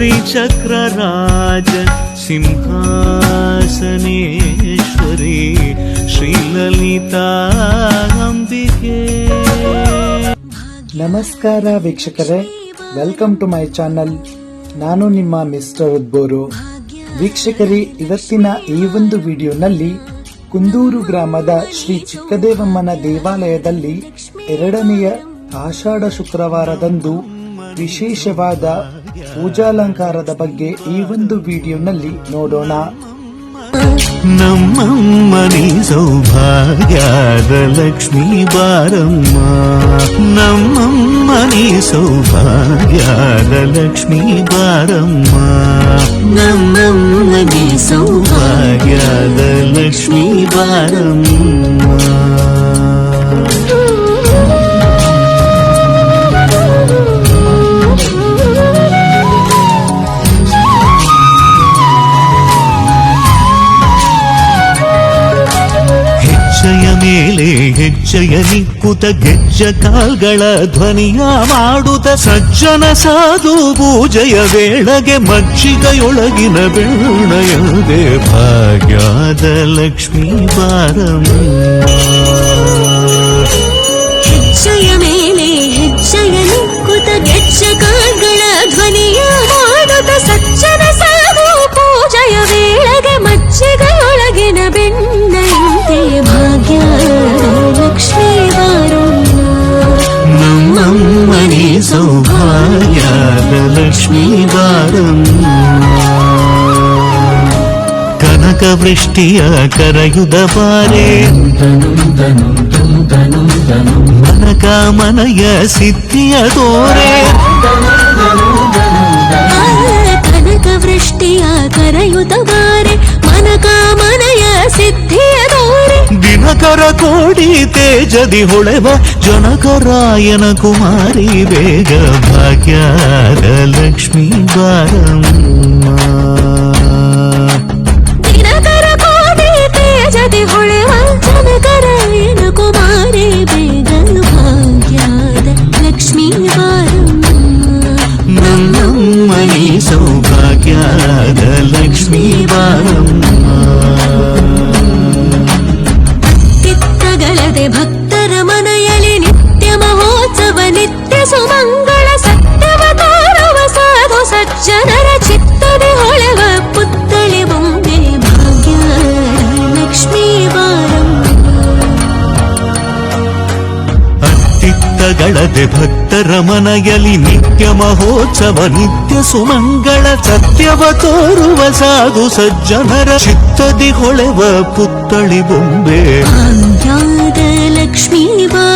श्रीचक्रराज सिंहासनेश्वरी श्रीललिता अम्बिके ನಮಸ್ಕಾರ ವೀಕ್ಷಕರೇ welcome to my channel ನಾನು ನಿಮ್ಮ ಮಿಸ್ಟರ್ ಉದ್ಬೋರು ವೀಕ್ಷಕರೇ ಇವತ್ತಿನ ಈ ಒಂದು ವಿಡಿಯೋನಲ್ಲಿ ಕುಂದೂರು ಗ್ರಾಮದ ಶ್ರೀ ಚಿಕ್ಕದೇವಮ್ಮನ ದೇವಾಲಯದಲ್ಲಿ ಎರಡನೆಯ ಆಷಾಢ ಶುಕ್ರವಾರದಂದು ವಿಶೇಷವಾದ ಪೂಜಾಲಂಕಾರದ ಬಗ್ಗೆ ಈ ಒಂದು ವಿಡಿಯೋನಲ್ಲಿ ನೋಡೋಣ. ನಮ್ಮಮ್ಮನಿ ಸೌಭಾಗ್ಯದ ಲಕ್ಷ್ಮೀ ಬಾರಮ್ಮ. ನಮ್ಮಮ್ಮನಿ ಸೌಭಾಗ್ಯದ ಲಕ್ಷ್ಮೀ ಬಾರಮ್ಮ. ನಮ್ಮಮ್ಮನಿ ಸೌಭಾಗ್ಯದ ಲಕ್ಷ್ಮೀ ಬಾರಮ್ಮ. ಹೆಜ್ಜೆಯ ನಿಕ್ಕುತ ಗೆಜ್ಜ ಕಾಲ್ಗಳ ಧ್ವನಿಯ ಮಾಡುತ್ತ ಸಜ್ಜನ ಸಾಧು ಪೂಜೆಯ ವೇಳೆಗೆ ಮಜ್ಜಿಗೆಯೊಳಗಿನ ಬೆಣ್ಣಯದೆ ಭಾಗ್ಯದ ಲಕ್ಷ್ಮೀ ಬಾರಮ್ಮ. యాదలక్ష్మీ వారం కనక వృష్టియ కరయుదారే మనక మనయ కనక ದಿನಕರ ಕೋಡಿ ತೇಜದಿ ಹೊಳೆವ ಜನಕರಾಯನ ಕುಮಾರಿ ಬೇಗ ಭಾಗ್ಯದ ಲಕ್ಷ್ಮೀ ಬಾರಮ್ಮ ದಿನಕರ ಕೋಟಿ ತೇಜದಿ ಹೊಳೆವ ಜನಕರಾಯನ ಕುಮಾರಿ ಬೇಗ ಭಾಗ್ಯದ ಲಕ್ಷ್ಮೀ ಬಾರಮ್ಮ ನಮ್ಮಮ್ಮನಿ ಸೌಭಾಗ್ಯದ ಲಕ್ಷ್ಮೀ ಬಾರಮ್ಮ ನಿತ್ಯ ಸುಮಂಗಳ ಸತ್ಯವ ತೋರುವ ಸಾಧು ಸಜ್ಜನರ ಚಿತ್ತದೆ ಹೊಳೆವ ಪುತ್ತಳಿ ಬೊಂಬೆ ಭಾಗ್ಯ ಲಕ್ಷ್ಮೀ ಬಾರಮ್ಮ ಅತ್ತಿತ್ತಗಳದೆ ಭಕ್ತರ ಮನೆಯಲ್ಲಿ ನಿತ್ಯ ಮಹೋತ್ಸವ ನಿತ್ಯ ಸುಮಂಗಳ ಸತ್ಯವ ತೋರುವ ಸಾಧು ಸಜ್ಜನರ ಚಿತ್ತದಿ ಹೊಳೆವ ಪುತ್ತಳಿ ಬೊಂಬೆ ಭಾಗ್ಯದ ಲಕ್ಷ್ಮೀ ಬಾರಮ್ಮ